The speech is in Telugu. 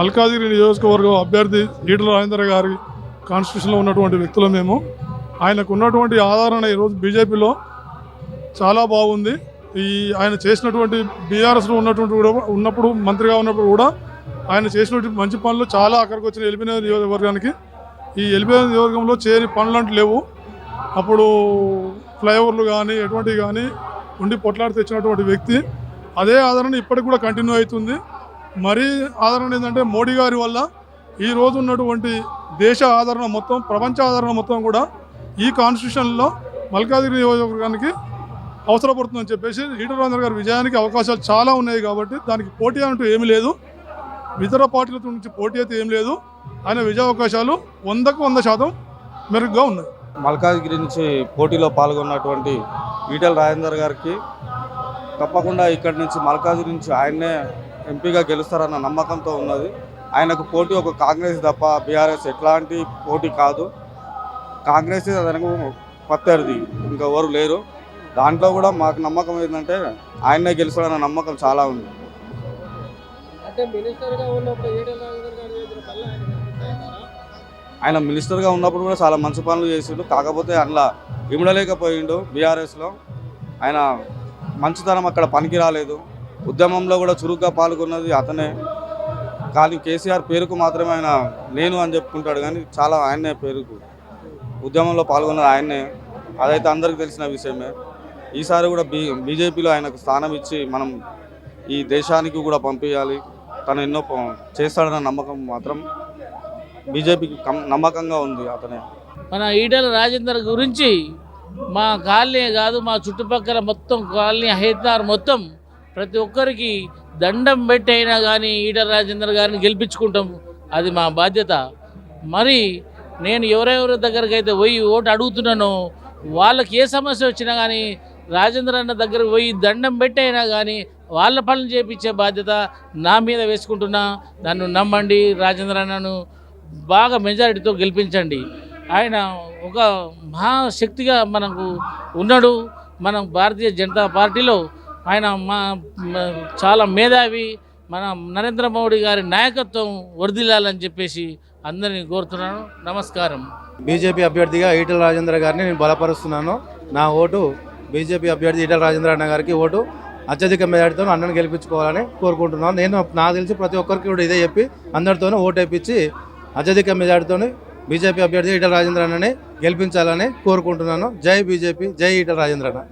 మల్కాజిగిరి నియోజకవర్గం అభ్యర్థి ఈటల రాజేంద్ర గారి కాన్స్టిట్యూషన్లో ఉన్నటువంటి వ్యక్తులు మేము. ఆయనకు ఉన్నటువంటి ఆదరణ ఈరోజు బీజేపీలో చాలా బాగుంది. ఈ ఆయన చేసినటువంటి బీఆర్ఎస్లో ఉన్నటువంటి కూడా ఉన్నప్పుడు మంత్రిగా ఉన్నప్పుడు కూడా ఆయన చేసినటువంటి మంచి పనులు చాలా అక్కడికి వచ్చిన ఎలిపిన నియోజకవర్గానికి. ఈ ఎలిపిన నియోజకవర్గంలో చేయని పనులు అంటూ లేవు. అప్పుడు ఫ్లైఓవర్లు కానీ ఎటువంటివి కానీ ఉండి పొట్లాడి తెచ్చినటువంటి వ్యక్తి. అదే ఆదరణ ఇప్పటికి కూడా కంటిన్యూ అవుతుంది. మరీ ఆదరణ ఏంటంటే మోడీ గారి వల్ల ఈ రోజు ఉన్నటువంటి దేశ ఆదరణ మొత్తం ప్రపంచ ఆదరణ మొత్తం కూడా ఈ కాన్స్టిట్యూషన్లో మల్కాజిగిరి నియోజకవర్గానికి అవసరపడుతుందని చెప్పేసి ఈటల రాజేంద్ర గారి విజయానికి అవకాశాలు చాలా ఉన్నాయి కాబట్టి దానికి పోటీ అంటూ ఏమీ లేదు. ఇతర పార్టీలతో నుంచి పోటీ అయితే ఏం లేదు. ఆయన విజయ అవకాశాలు వందకు వంద శాతం మెరుగ్గా ఉన్నాయి. మల్కాజ్గిరి నుంచి పోటీలో పాల్గొన్నటువంటి ఈటల రాజేందర్ గారికి తప్పకుండా ఇక్కడి నుంచి మల్కాజ్గిరి నుంచి ఆయన్నే ఎంపీగా గెలుస్తారన్న నమ్మకంతో ఉన్నది. ఆయనకు పోటీ ఒక కాంగ్రెస్ తప్ప బీఆర్ఎస్ ఎట్లాంటి పోటీ కాదు. కాంగ్రెస్ అతనికి ప్రత్యర్థి ఇంకా ఎవరు లేరు. దాంట్లో కూడా మాకు నమ్మకం ఏంటంటే ఆయన్నే గెలుస్తాడన్న నమ్మకం చాలా ఉంది. ఆయన? ఆయన మినిస్టర్గా ఉన్నప్పుడు కూడా చాలా మంచి పనులు చేసిండు. కాకపోతే అందులో ఇమడలేకపోయిండు బీఆర్ఎస్లో. ఆయన మంచితనం అక్కడ పనికి రాలేదు ఉద్యమంలో కూడా చురుగ్గా పాల్గొన్నది అతనే. కానీ కేసీఆర్ పేరుకు మాత్రమే ఆయన నేను అని చెప్పుకుంటాడు కానీ చాలా ఆయన్నే పేరుకు. ఉద్యమంలో పాల్గొన్నది ఆయన్నే. అదైతే అందరికీ తెలిసిన విషయమే. ఈసారి కూడా బీ బీజేపీలో ఆయనకు స్థానం ఇచ్చి మనం ఈ దేశానికి కూడా పంపించాలి తను ఎన్నో చేస్తాడన్న నమ్మకం మాత్రం బీజేపీకి కం- నమ్మకంగా ఉంది అతనే. మన ఈటల రాజేందర్ గురించి మా కాలనీ కాదు మా చుట్టుపక్కల మొత్తం కాలనీ హైదరాబాద్ మొత్తం ప్రతి ఒక్కరికి దండం పెట్టి అయినా కానీ ఈటల రాజేందర్ గారిని గెలిపించుకుంటాం. అది మా బాధ్యత. మరి నేను ఎవరెవరి దగ్గరికి అయితే పోయి ఓటు అడుగుతున్నానో వాళ్ళకి ఏ సమస్య వచ్చినా కానీ రాజేంద్ర అన్న దగ్గర పోయి దండం పెట్టి అయినా కానీ వాళ్ళ పనులు చేపించే బాధ్యత నా మీద వేసుకుంటున్నా. నన్ను నమ్మండి రాజేంద్ర అన్నను బాగా మెజారిటీతో గెలిపించండి. ఆయన ఒక మహాశక్తిగా మనకు ఉన్నాడు. మనం భారతీయ జనతా పార్టీలో ఆయన మా చాలా మేధావి మన నరేంద్ర మోడీ గారి నాయకత్వం వర్ధిల్లాలని చెప్పేసి అందరినీ కోరుతున్నాను. నమస్కారం. బీజేపీ అభ్యర్థిగా ఈటల రాజేంద్ర గారిని నేను బలపరుస్తున్నాను. నా ఓటు బీజేపీ అభ్యర్థి ఈటల రాజేంద్ర అన్న గారికి ఓటు. అత్యధిక మెజార్టీతో అన్నను గెలిపించుకోవాలని కోరుకుంటున్నాను. నేను నాకు తెలిసి ప్రతి ఒక్కరికి కూడా ఇదే చెప్పి అందరితోనూ ఓటు వేయించి అత్యధిక మెజార్టీతో బీజేపీ అభ్యర్థి ఈటల రాజేంద్ర అన్నని గెలిపించాలని కోరుకుంటున్నాను. జై బీజేపీ జై ఈటల రాజేంద్ర అన్న.